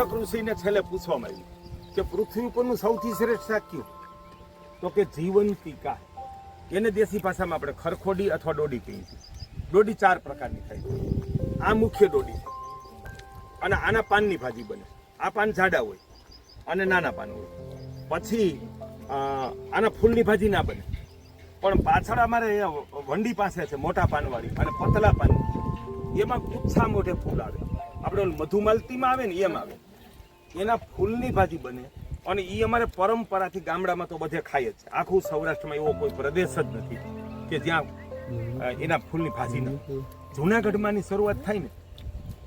ઋષિને છેલ્લે પૂછવામાં આવ્યું કે પૃથ્વી ઉપરનું સૌથી શ્રેષ્ઠ શાક કયું? તો કે જીવંતિકા એને દેશી ભાષામાં આપણે ખરખોડી અથવા ડોડી કહીએ છીએ. ડોડી ચાર પ્રકારની થાય આ મુખ્ય ડોડી છે. અને આના પાનની ભાજી બને. આ પાન જાડા હોય અને નાના પાન હોય. પછી આના ફૂલની ભાજી ના બને. પણ પાછળ અમારે વંડી પાસે છે મોટા પાનવાળી અને પતલા પાન. એમાં ગુચ્છા મોઢે ફૂલ આવે. આપણે મધુમાલતીમાં આવે ને એમ આવે. એના ફૂલની ભાજી બને અને એ અમારે પરંપરાથી ગામડામાં તો બધે ખાય જ છે. આખું સૌરાષ્ટ્રમાં એવો કોઈ પ્રદેશ જ નથી કે જ્યાં એના ફૂલની ભાજી ન જુનાગઢમાંની શરૂઆત થાય ને,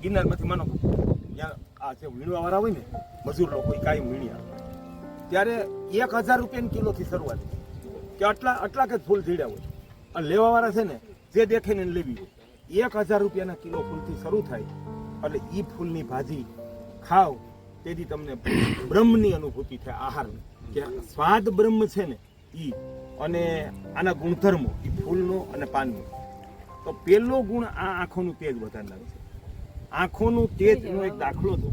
ગિરનારમાંથી માનો ત્યાં આ જે વીણવાવાળા હોય ને, મજૂર લોકો એ કાંઈ વીણ્યા ત્યારે એક હજાર રૂપિયાની કિલોથી શરૂઆત કે આટલા આટલા કે ફૂલ જીડ્યા હોય. અને લેવાવાળા છે ને, જે દેખે ને લેવી એક હજાર રૂપિયાના કિલો ફૂલથી શરૂ થાય. એટલે એ ફૂલની ભાજી ખાવ તેથી તમને બ્રહ્મની અનુભૂતિ થાય આહારની કે સ્વાદ બ્રહ્મ છે ને એ અને આના ગુણધર્મો એ ફૂલનો અને પાનનો. તો પહેલો ગુણ આ આંખોનું તેજ વધારનાર છે. આંખોનું તેજનો એક દાખલો તો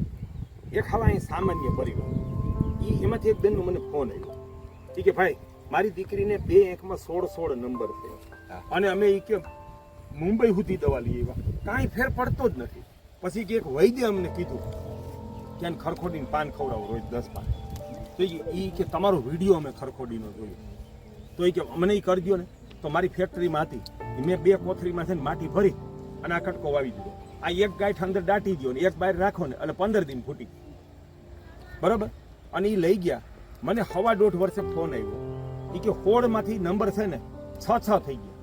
એ ખાવા અહીં સામાન્ય પરિવાર. એ એમાંથી એક બેનનો મને ફોન આવ્યો. ઠીક કે ભાઈ મારી દીકરીને બે એકમાં સોળ સોળ નંબર થયો. અને અમે એ કે મુંબઈ સુધી દવા લઈ આવ્યા. કાંઈ ફેર પડતો જ નથી. પછી કે એક વૈદ્ય અમને કીધું કે એને ખરખોડીને પાન ખવડાવો રોજ દસ પાન. તો એ કે તમારો વીડિયો અમે ખરખોડીનો જોયો. તો એ કે મને એ કરજો ને. તો મારી ફેક્ટરીમાં હતી. મેં બે કોથળીમાં છે ને માટી ભરી અને આ કટકો વાવી દીધો. આ એક ગાંઠ અંદર દાટી દો ને, એક બહાર રાખો ને, એટલે પંદર દિન ફૂટી બરાબર? અને એ લઈ ગયા. મને હવા દોઢ વર્ષે ફોન આવ્યો. એ કે, હોળમાંથી નંબર છે ને, છ છ થઈ ગયા.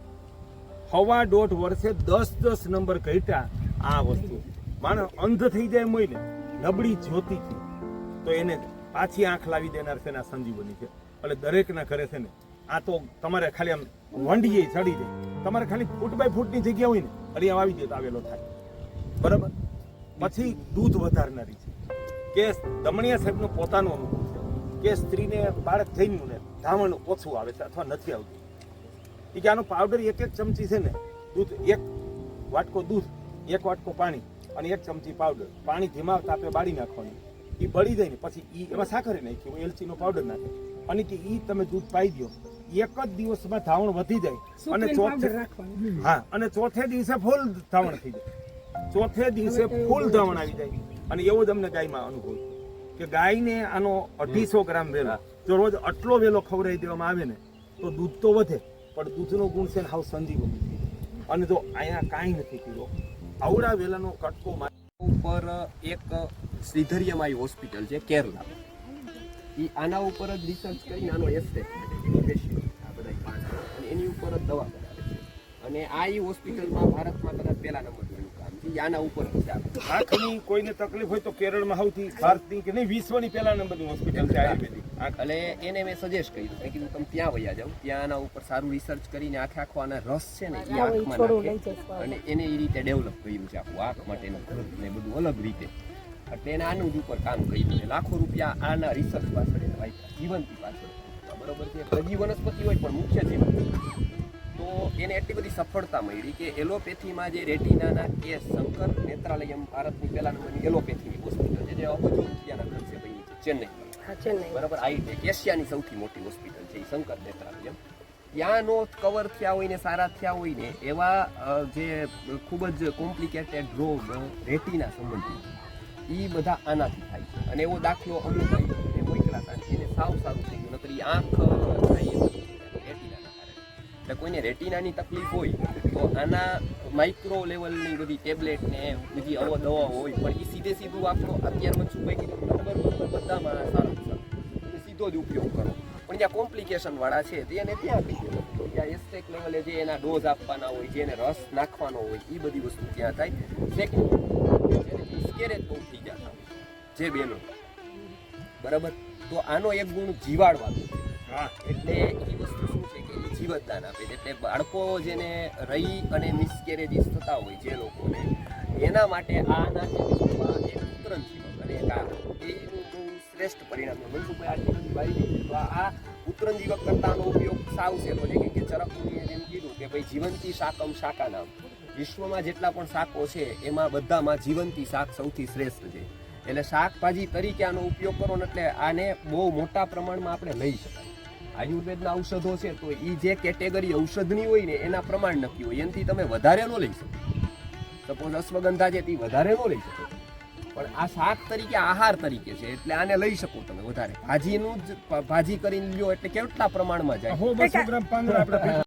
હવા દોઢ વર્ષે દસ દસ નંબર ઘટ્યા આ વસ્તુ. માણસ અંધ થઈ જાય મોય ને, નબળી જ્યોતિથી તો એને પાછી આંખ લાવી દેનાર છે આ સંજીવની છે. એટલે દરેકના ઘરે છે ને, આ તો તમારે ખાલી આમ વંડીએ ચડી જાય. તમારે ખાલી ફૂટ બાય ફૂટની જગ્યા હોય ને અહીંયા આવી જાય આવેલો થાય. બરાબર? પછી દૂધ વધારનારી છે. કે દમણિયા સાહેબનો પોતાનો અનુભવ છે. કે સ્ત્રીને બાળક જન્મ્યું ને, ધાવણ ઓછું આવે છે અથવા નથી આવતું. એ કે આનો પાવડર એક એક ચમચી છે ને, દૂધ એક વાટકો દૂધ, એક વાટકો પાણી અને એક ચમચી પાવડર પાણી ધીમા તાપે બાળી નાખવાનું. એ બળી જાય ને પછી એ એમાં સાકર નાખ્યું. એલચીનો પાવડર નાખે. અને કે એ તમે દૂધ પાઈ દો એક જ દિવસમાં ધાવણ વધી જાય. અને ચોથે હા અને ચોથે દિવસે ફૂલ ધાવણ થઈ જાય. ચોથે દિવસે ફૂલ ધાવણ આવી જાય. અને એવો જ અમને ગાયમાં અનુભવ. કે ગાયને આનો અઢીસો ગ્રામ વેલા. જો રોજ આટલો વેલો ખવડાવી દેવામાં આવે ને તો દૂધ તો વધે પણ દૂધનો ગુણ છે ને હાવ સંજીવ. અને જો અહીંયા કાંઈ નથી કીધો આવડા વેલાનો કટકો ઉપર એક શ્રીધરિયમાઈ હોસ્પિટલ છે, કેરલા. એ આના ઉપર જ રિસર્ચ કરીને આનો એસ્ટેટ આ બધા એની ઉપર જ દવા કરાવે છે. અને આ એ હોસ્પિટલમાં ભારતમાં કદાચ પહેલા ઈ આના ઉપર આંખની કોઈને તકલીફ હોય તો કેરળમાં સૌથી ભારતની કે નહીં વિશ્વની પહેલા નંબરની હોસ્પિટલ છે આયુર્વેદિક અને એને મેં સજેસ્ટ કર્યું. મેં કીધું તમે ત્યાં વયા જાઓ. ત્યાં આના ઉપર સારું રિસર્ચ કરીને આખે આખો આના રસ છે ને એ આંખમાં નાખે. અને એને એ રીતે ડેવલપ કર્યું છે આખું આંખ માટેનું ને બધું અલગ રીતે. એટલે એને આનું જ ઉપર કામ કર્યું છે. લાખો રૂપિયા આના રિસર્ચ પાછળ જીવનથી પાછળ. બરોબર છે? સજીવ વનસ્પતિ હોય પણ મુખ્ય જીવંતી તો એને એટલી બધી સફળતા મળી કે એલોપેથીમાં જે રેટિનાના કેસ શંકર નેત્રાલયમ ભારતની પહેલા નંબરની એલોપેથીની હોસ્પિટલ છે જે અબજો ખર્ચે બની છે ચેન્નઈ હા ચેન્નઈ. બરાબર આઈટેક એશિયાની સૌથી મોટી હોસ્પિટલ છે એ શંકર નેત્રાલયમ. ત્યાંનો કવર થયા હોય ને સારા થયા હોય ને એવા જે ખૂબ જ કોમ્પ્લિકેટેડ રોગ રેટિના સંબંધિત એ બધા આનાથી થાય છે. અને એવો દાખલો અમુક મોકલા એને સાવ સારું થઈ ગયું નકરી આંખ થાય એટલે કોઈને રેટિનાની તકલીફ હોય તો આના માઇક્રો લેવલની બધી ટેબ્લેટ ને બધી અવો દવા હોય પણ એ સીધે સીધું આપણો અત્યારમાં શું કીધું નંબર નંબર બધામાં સારું સારું સીધો જ ઉપયોગ કરો. પણ જ્યાં કોમ્પ્લિકેશન વાળા છે તે એને ત્યાં આપી દો. જ્યાં એસ્ટેક લેવલે જે એના ડોઝ આપવાના હોય જે એને રસ નાખવાનો હોય એ બધી વસ્તુ ત્યાં થાય. સેકન્ડ જેને મિસકેરેજ બહુ થઈ જતા જે બેનો. બરાબર? તો આનો એક ગુણ જીવાડવાનો હા. એટલે એ વસ્તુ જીવતદાન આપે છે. એટલે બાળકો જેને રહી અને મિસકેરેજીસ થતા હોય જે લોકોને, એના માટે આ નાટ્યમાં એક ઉત્તરણ જીવક અને એનું શ્રેષ્ઠ પરિણામ મનસુખભાઈ આ ઉત્તરણ જીવક કરતાનો ઉપયોગ સાવ સહેલો છે. કે ચરકુનીએ જેમ કીધું કે ભાઈ જીવંતી શાકમ શાકા નામ. વિશ્વમાં જેટલા પણ શાકો છે, એમાં બધામાં જીવંતી શાક સૌથી શ્રેષ્ઠ છે. એટલે શાકભાજી તરીકે આનો ઉપયોગ કરો ને એટલે આને બહુ મોટા પ્રમાણમાં આપણે લઈ શકાય. આયુર્વેદના ઔષધો છે, તો એ જે કેટેગરી ઔષધની હોય ને, એના પ્રમાણ નક્કી હોય. એનાથી તમે વધારે ન લઈ શકો. સપોઝ અશ્વગંધા છે, તે વધારે ન લઈ શકો. પણ આ શાક તરીકે આહાર તરીકે છે, એટલે આને લઈ શકો તમે વધારે. ભાજીનું જ ભાજી કરીને લ્યો, એટલે કેટલા પ્રમાણમાં જાય?